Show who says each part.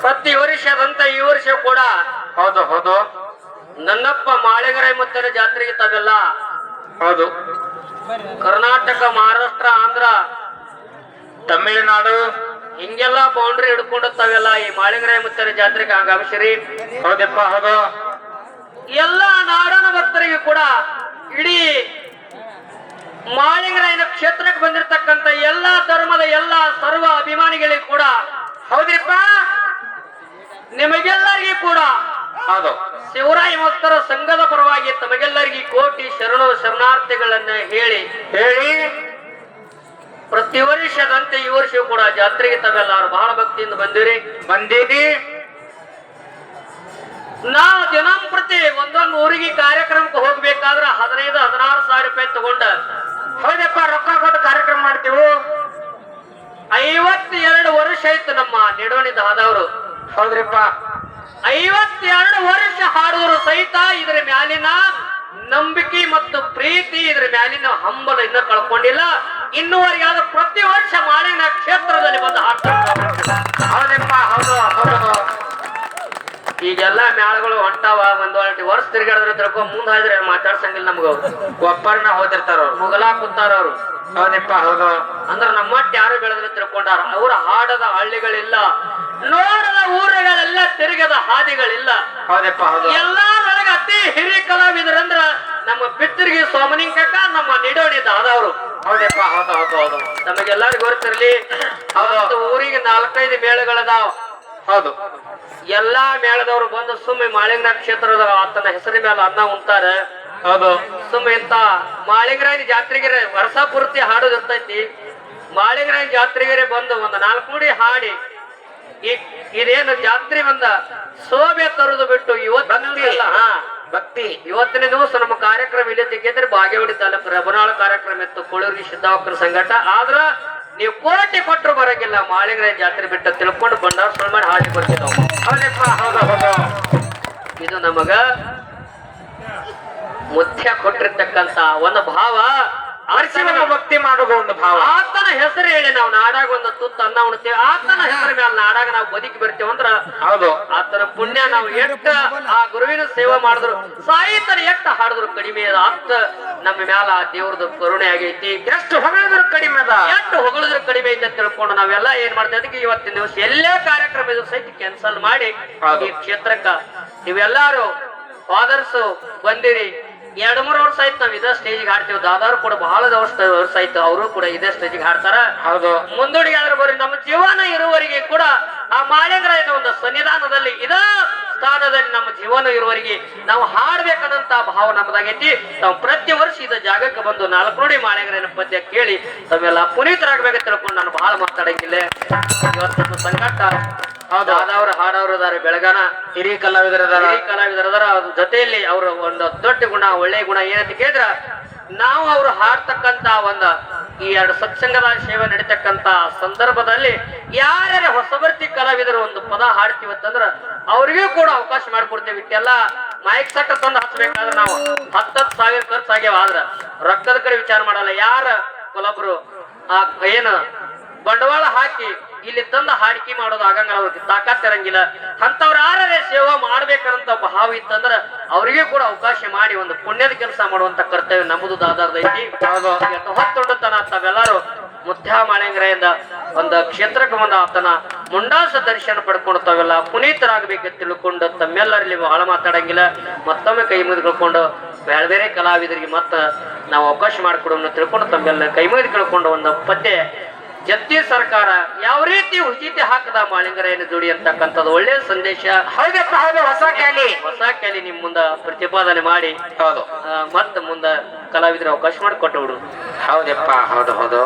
Speaker 1: ಪ್ರತಿ ವರ್ಷದಂತ ಈ ವರ್ಷ ಕೂಡ
Speaker 2: ಹೌದು ಹೌದು.
Speaker 1: ನನ್ನಪ್ಪ ಮಾಳಿಗರೈ ಮುತ್ತನ ಜಾತ್ರೆಗೆ ತಾವೆಲ್ಲ?
Speaker 2: ಹೌದು.
Speaker 1: ಕರ್ನಾಟಕ ಮಹಾರಾಷ್ಟ್ರ ಆಂಧ್ರ
Speaker 2: ತಮಿಳುನಾಡು.
Speaker 1: ಹಿಂಗೆಲ್ಲ ಬೌಂಡ್ರಿ ಹಿಡ್ಕೊಂಡು ತಾವೆಲ್ಲ ಈ ಮಾಳಿಂಗರಾಯ ಮುತ್ತನ ಜಾತ್ರೆಗೆ ಆಗಮಿಸಿರಿ
Speaker 2: ಹೌದಪ್ಪ ಹೌದು.
Speaker 1: ಎಲ್ಲ ನಾಡನ ಭಕ್ತರಿಗೆ ಕೂಡ ಇಡೀ ಮಾಳಿಂಗರಾಯನ ಕ್ಷೇತ್ರಕ್ಕೆ ಬಂದಿರತಕ್ಕಂತ ಎಲ್ಲಾ ಧರ್ಮದ ಎಲ್ಲಾ ಸರ್ವ ಅಭಿಮಾನಿಗಳಿಗೆ ಕೂಡ
Speaker 2: ಹೌದ್ರಿಪ್ಪ.
Speaker 1: ನಿಮಗೆಲ್ಲರಿಗೂ ಕೂಡ
Speaker 2: ಹೌದು.
Speaker 1: ಶಿವರಾಯ ಭಕ್ತರ ಸಂಘದ ಪರವಾಗಿ ತಮಗೆಲ್ಲರಿಗೂ ಕೋಟಿ ಶರಣ ಶರಣಾರ್ಥಿಗಳನ್ನ ಹೇಳಿ
Speaker 2: ಹೇಳಿ.
Speaker 1: ಪ್ರತಿ ವರ್ಷದಂತೆ ಈ ವರ್ಷ ಕೂಡ ಜಾತ್ರೆಗೆ ತಾವೆಲ್ಲರೂ ಬಹಳ ಭಕ್ತಿಯಿಂದ ಬಂದಿರಿ.
Speaker 2: ಬಂದೀನಿ
Speaker 1: ನಾವು ದಿನಂಪ್ರತಿ ಒಂದೊಂದು ಊರಿಗೆ ಕಾರ್ಯಕ್ರಮಕ್ಕೆ ಹೋಗ್ಬೇಕಾದ್ರೆ ಹದಿನೈದು ಹದಿನಾರು ಸಾವಿರ ರೂಪಾಯಿ ತಗೊಂಡ
Speaker 2: ಹೌದಪ್ಪ ರೊಕ್ಕ ಕೊಟ್ಟು ಕಾರ್ಯಕ್ರಮ ಮಾಡ್ತೀವಿ?
Speaker 1: ಐವತ್ತೆರಡು ವರ್ಷ ಆಯ್ತು ನಮ್ಮ ನಿಡೋಣಿ ದಾದವರು.
Speaker 2: ಹೌದ್ರಿಪ್ಪ.
Speaker 1: ಐವತ್ತೆರಡು ವರ್ಷ ಹಾಡುವರು ಸಹಿತ ಇದರ ಮ್ಯಾಲಿನ ನಂಬಿಕೆ ಮತ್ತು ಪ್ರೀತಿ ಇದ್ರ ಮ್ಯಾಲಿನ ಹಂಬಲ ಇನ್ನ ಕಳ್ಕೊಂಡಿಲ್ಲ. ಇನ್ನೂವರೆಗೆ ಆದ್ರೆ ಪ್ರತಿ ವರ್ಷ ಮಾಳಿನ ಕ್ಷೇತ್ರದಲ್ಲಿ ಬಂದು ಹಾಡ್ತಾರೆ
Speaker 2: ಹೌದಪ್ಪ ಹೌದು
Speaker 1: ಈಗೆಲ್ಲ ಮ್ಯಾಳಗಳು ಹೊಂಟಾವ ಒಂದ್ ವರ್ಷ ತಿರ್ಗಾಡಿದ್ರೆ ತಿಳ್ಕೊ ಮುಂದ್ ಹಾಯ್ದ್ರೆ ಮಾತಾಡ್ಸಂಗಿಲ್ಲ ನಮ್ಗ
Speaker 2: ಒಬ್ಬರನ್ನ ಹೋದಿರ್ತಾರ ಅವ್ರು,
Speaker 1: ಮುಗಲಾ ಕೂತಾರ ಅವ್ರು.
Speaker 2: ಹೌದಪ್ಪ ಹೌದು.
Speaker 1: ಅಂದ್ರ ನಮ್ಮಟ್ಟ ಯಾರು ಬೆಳೆದ್ರೆ ತಿಳ್ಕೊಂಡಾರ ಅವ್ರ ಹಾಡದ ಹಳ್ಳಿಗಳಿಲ್ಲ. ತಿರುಗದ ಹಾದಿಗಳಿಲ್ಲ.
Speaker 2: ಹೌದಪ್ಪ ಹೌದು.
Speaker 1: ಎಲ್ಲಾರೊಳಗೆ ಅತಿ ಹಿರಿಯ ಕಲಾವಿದರಂದ್ರ ನಮ್ಮ ಪಿತ್ತರಿಗೆ ಸೋಮನಿಂಕಕ್ಕ ನಮ್ಮ ನಿಡೋಣಿ ದಾದವರು.
Speaker 2: ಹೌದಪ್ಪ ಹೌದು ಹೌದು ಹೌದು.
Speaker 1: ನಮಗೆಲ್ಲರಿಗೂ ಗೊತ್ತಿರಲಿ ಅವತ್ತು ಊರಿಗೆ ನಾಲ್ಕೈದು ಮೇಳಗಳದಾವ.
Speaker 2: ಹೌದು.
Speaker 1: ಎಲ್ಲಾ ಮೇಳದವರು ಬಂದು ಸುಮ್ಮನೆ ಮಾಳಿಂಗ ಕ್ಷೇತ್ರದ ಆತನ ಹೆಸರಿನ ಮೇಲೆ ಅನ್ನ ಉಂಟಾರ
Speaker 2: ಹೌದು.
Speaker 1: ಸುಮ್ಮನೆ ಇಂತ ಮಾಳಿಂಗರಾಯನ ಜಾತ್ರೆಗೆ ವರ್ಷ ಪೂರ್ತಿ ಹಾಡೋದಿರ್ತೈತಿ. ಇರ್ತೈತಿ ಮಾಳಿಂಗರಾಯನ ಜಾತ್ರೆಗೆ ಬಂದು ಒಂದು ನಾಲ್ಕು ನುಡಿ ಹಾಡಿ ಇದೇನು ಜಾತ್ರೆ ಬಂದ ಶೋಭೆ ತರುದು ಬಿಟ್ಟು ಇವತ್ತಿನ ಹಾ
Speaker 2: ಭಕ್ತಿ.
Speaker 1: ಇವತ್ತಿನ ದಿವಸ ನಮ್ಮ ಕಾರ್ಯಕ್ರಮ ಇಲ್ಲಿ ತೆಗೆದ್ರೆ ಬಾಗೇವಾಡಿ ತಾಲೂಕು ರಬನಾಳ ಕಾರ್ಯಕ್ರಮ ಇತ್ತು ಕೊಳೂರಿ ಸಿದ್ದಾವಕ್ಕನ ಸಂಘಟ. ಆದ್ರ ನೀವು ಕೋಟಿ ಕೊಟ್ಟರು ಬರಂಗಿಲ್ಲ. ಮಾಳಿಗ್ರ ಜಾತ್ರೆ ಬಿಟ್ಟು ತಿಳ್ಕೊಂಡು ಬಂಡಾರ ಸುಳ್ಳು ಮಾಡಿ ಹಾಡಿ
Speaker 2: ಹೌದು
Speaker 1: ಇದು ನಮಗ ಮುಖ್ಯ ಕೊಟ್ಟಿರ್ತಕ್ಕಂತ ಒಂದು ಭಾವ.
Speaker 2: ಅರಿಶಿನ ಭಕ್ತಿ ಮಾಡುವ ಒಂದು ಭಾವ.
Speaker 1: ಆತನ ಹೆಸರು ಹೇಳಿ ನಾವು ನಾಡಾಗ ಒಂದು ತುತ್ತು ಅನ್ನ ಉಣ್ತೇವೆ. ಆತನ ಹೆಸರು ಮೇಲೆ ನಾಡಾಗ ನಾವು ಬದುಕಿ ಬರ್ತೇವೆ ಅಂದ್ರ
Speaker 2: ಹೌದು.
Speaker 1: ಆತನ ಪುಣ್ಯ ನಾವು ಎಷ್ಟ ಆ ಗುರುವಿನ ಸೇವೆ ಮಾಡಿದ್ರು ಸಾಹಿತ್ಯನ ಎಷ್ಟ ಹಾಡಿದ್ರು ಕಡಿಮೆ ಅದ. ಅಷ್ಟ ನಮ್ಮ ಮ್ಯಾಲ ಆ ದೇವ್ರದ್ದು ಕರುಣೆ ಆಗೈತಿ.
Speaker 2: ಎಷ್ಟು ಹೊಗಳಿದ್ರು ಕಡಿಮೆ ಅದ.
Speaker 1: ಎಷ್ಟು ಹೊಗಳಿದ್ರು ಕಡಿಮೆ ಐತೆ ಅಂತ ತಿಳ್ಕೊಂಡು ನಾವೆಲ್ಲ ಏನ್ ಮಾಡ್ತೇವೆ? ಅದಕ್ಕೆ ಇವತ್ತಿನ ದಿವಸ ಎಲ್ಲೇ ಕಾರ್ಯಕ್ರಮ ಇದ್ರು ಸಹಿತ ಕ್ಯಾನ್ಸಲ್ ಮಾಡಿ ಈ ಕ್ಷೇತ್ರಕ್ಕ ನೀವೆಲ್ಲಾರು ಫಾದರ್ಸ್ ಬಂದಿರಿ. ಎರಡ್ ಮೂರು ವರ್ಷ ಆಯ್ತು ನಾವ್ ಇದೇ ಸ್ಟೇಜಿಗೆ ಹಾಡ್ತೀವಿ. ದಾದಾರು ಕೂಡ ಬಹಳ ವರ್ಷ ವರ್ಷ ಆಯ್ತು ಅವರು ಕೂಡ ಇದೇ ಸ್ಟೇಜಿಗೆ ಹಾಡ್ತಾರ.
Speaker 2: ಹೌದು.
Speaker 1: ಮುಂದೂಡಿಗೆ ಆದ್ರೆ ಬರ್ರಿ ನಮ್ಮ ಜೀವನ ಇರುವವರಿಗೆ ಕೂಡ ಆ ಮಾಳಿಂಗರಾಯನ ಒಂದು ಸನ್ನಿಧಾನದಲ್ಲಿ ಇದ ಸ್ಥಾನದಲ್ಲಿ ನಮ್ಮ ಜೀವನ ಇರುವವರಿಗೆ ನಾವು ಹಾಡ್ಬೇಕನ್ನಂತ ಭಾವ ನಮ್ಮದಾಗೈತಿ ನಾವು ಪ್ರತಿ ವರ್ಷ ಇದ ಜಾಗಕ್ಕೆ ಬಂದು ನಾಲ್ಕು ನೋಡಿ ಮಾಳಿಂಗರಾಯನ ಪದ್ಯ ಕೇಳಿ ತಾವೆಲ್ಲ ಪುನೀತರಾಗಬೇಕಂತ ತಿಳ್ಕೊಂಡು ನಾನು ಬಹಳ ಮಾತಾಡಂಗಿಲ್ಲ. ಇವತ್ತು ನಮ್ಮ ಸಂಕಟ
Speaker 2: ಹೌದು.
Speaker 1: ಹಾಡವ್ರ ಅದಾರ ಇದಾರೆ ಬೆಳಗಾನ
Speaker 2: ಹಿರಿಯ ಕಲಾವಿದರದಾರ
Speaker 1: ಹಿರಿಯ ಕಲಾವಿದರದಾರ ಅದ್ರ ಜೊತೆಯಲ್ಲಿ ಅವ್ರ ಒಂದು ದೊಡ್ಡ ಗುಣ ಒಳ್ಳೆ ಗುಣ ಏನಂತ ಕೇಳಿದ್ರ ನಾವು ಅವರು ಹಾಡ್ತಕ್ಕಂತ ಒಂದು ಈ ಎರಡು ಸತ್ಸಂಗದ ಸೇವೆ ನಡೀತಕ್ಕಂತ ಸಂದರ್ಭದಲ್ಲಿ ಯಾರ್ಯಾರ ಹೊಸಬರ್ತಿ ಕಲಾವಿದರು ಒಂದು ಪದ ಹಾಡ್ತೀವತ್ತಂದ್ರ ಅವ್ರಿಗೂ ಕೂಡ ಅವಕಾಶ ಮಾಡ್ಕೊಡ್ತೇವೆ. ಇಷ್ಟೆಲ್ಲ ಮೈಕ್ ಸಟ್ಟ ತಂದು ಹಚ್ಬೇಕಾದ್ರೆ ನಾವು ಹತ್ತತ್ತು ಸಾವಿರ ಖರ್ಚು ಆಗ್ಯಾವ. ಆದ್ರ ರೊಕ್ಕದ ಕಡೆ ವಿಚಾರ ಮಾಡಲ್ಲ ಯಾರ ಕೊಲಬ್ರು ಆ ಏನು ಬಂಡವಾಳ ಹಾಕಿ ಇಲ್ಲಿ ತಂದು ಹಾಡಿಕೆ ಮಾಡೋದು ಆಗಂಗಿಲ್ಲ ಅವ್ರಿಗೆ ತಾಕತ್ ಇರಂಗಿಲ್ಲ. ಅಂತವ್ರ ಯಾರೇ ಸೇವಾ ಮಾಡ್ಬೇಕಂತ ಭಾವ ಇತ್ತಂದ್ರ ಅವ್ರಿಗೆ ಕೂಡ ಅವಕಾಶ ಮಾಡಿ ಒಂದು ಪುಣ್ಯದ ಕೆಲಸ ಮಾಡುವಂತ ಕರ್ತವ್ಯ ನಮ್ಮದು. ಇವತ್ತು ಹೊತ್ತೊಂಡತನ ತಾವೆಲ್ಲರೂ ಮುದ್ದಾ ಮಾಳಿಂಗರೆಯಿಂದ ಒಂದು ಕ್ಷೇತ್ರಕ್ಕೆ ಬಂದ ಆತನ ಮುಂಡಾಸ ದರ್ಶನ ಪಡ್ಕೊಂಡು ತಾವೆಲ್ಲ ಪುನೀತರಾಗಬೇಕಂತ ತಿಳ್ಕೊಂಡು ತಮ್ಮೆಲ್ಲರಲ್ಲಿ ಬಹಳ ಮಾತಾಡಂಗಿಲ್ಲ. ಮತ್ತೊಮ್ಮೆ ಕೈ ಮುಗಿದುಕೊಂಡು ಬೇರೆ ಬೇರೆ ಕಲಾವಿದರಿಗೆ ಮತ್ತೆ ನಾವು ಅವಕಾಶ ಮಾಡಿಕೊಡೋಣ ತಿಳ್ಕೊಂಡು ತಮ್ಮೆಲ್ಲ ಕೈ ಮುಗಿದು ಕೇಳ್ಕೊಂಡು ಒಂದು ಪದ್ಯ ಜತ್ತಿ ಸರ್ಕಾರ ಯಾವ ರೀತಿ ಉಚಿತಿ ಹಾಕದ ಮಾಳಿಂಗರಾಯನ ಜೋಡಿ ಅಂತಕ್ಕಂಥದ್ದು ಒಳ್ಳೆ ಸಂದೇಶ.
Speaker 2: ಹೌದಪ್ಪ ಹೌದು ಹೊಸ ಕ್ಯಾಲಿ.
Speaker 1: ಹೊಸ ಕ್ಯಾಲಿ ನಿಮ್ ಮುಂದ ಪ್ರತಿಪಾದನೆ ಮಾಡಿ.
Speaker 2: ಹೌದು.
Speaker 1: ಮತ್ತ ಮುಂದ ಕಲಾವಿದರ ಅವಕಾಶ ಮಾಡಿಕೊಟ್ಟು
Speaker 2: ಹೌದಪ್ಪ ಹೌದು ಹೌದು.